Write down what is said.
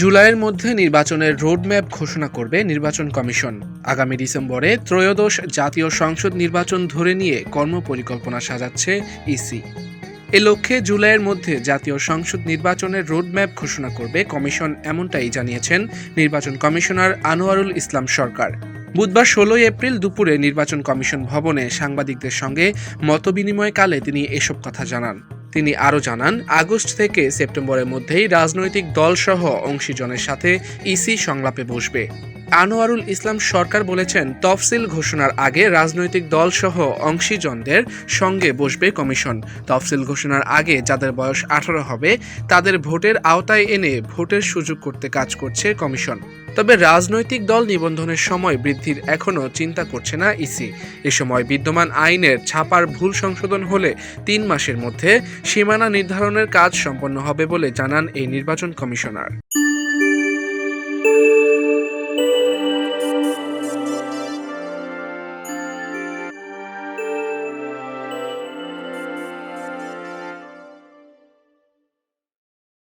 জুলাইয়ের মধ্যে নির্বাচনের রোডম্যাপ ঘোষণা করবে নির্বাচন কমিশন। আগামী ডিসেম্বরে ত্রয়োদশ জাতীয় সংসদ নির্বাচন ধরে নিয়ে কর্মপরিকল্পনা সাজাচ্ছে ইসি। এ লক্ষ্যে জুলাইয়ের মধ্যে জাতীয় সংসদ নির্বাচনের রোডম্যাপ ঘোষণা করবে কমিশন, এমনটাই জানিয়েছেন নির্বাচন কমিশনার আনোয়ারুল ইসলাম সরকার। বুধবার ষোলোই এপ্রিল দুপুরে নির্বাচন কমিশন ভবনে সাংবাদিকদের সঙ্গে মতবিনিময়কালে তিনি এসব কথা জানান। তিনি আরও জানান আগস্ট থেকে সেপ্টেম্বরের মধ্যেই রাজনৈতিক দলসহ অংশীজনের সাথে ইসি সংলাপে বসবে। আনোয়ারুল ইসলাম সরকার বলেছেন, তফসিল ঘোষণার আগে রাজনৈতিক দলসহ অংশীজনদের সঙ্গে বসবে কমিশন। তফসিল ঘোষণার আগে যাদের বয়স আঠারো হবে, তাদের ভোটের আওতায় এনে ভোটের সুযোগ করতে কাজ করছে কমিশন। তবে রাজনৈতিক দল নিবন্ধনের সময় বৃদ্ধির এখনও চিন্তা করছে না ইসি। এ সময় বিদ্যমান আইনের ছাপার ভুল সংশোধন হলে তিন মাসের মধ্যে সীমানা নির্ধারণের কাজ সম্পন্ন হবে বলে জানান এই নির্বাচন কমিশনার।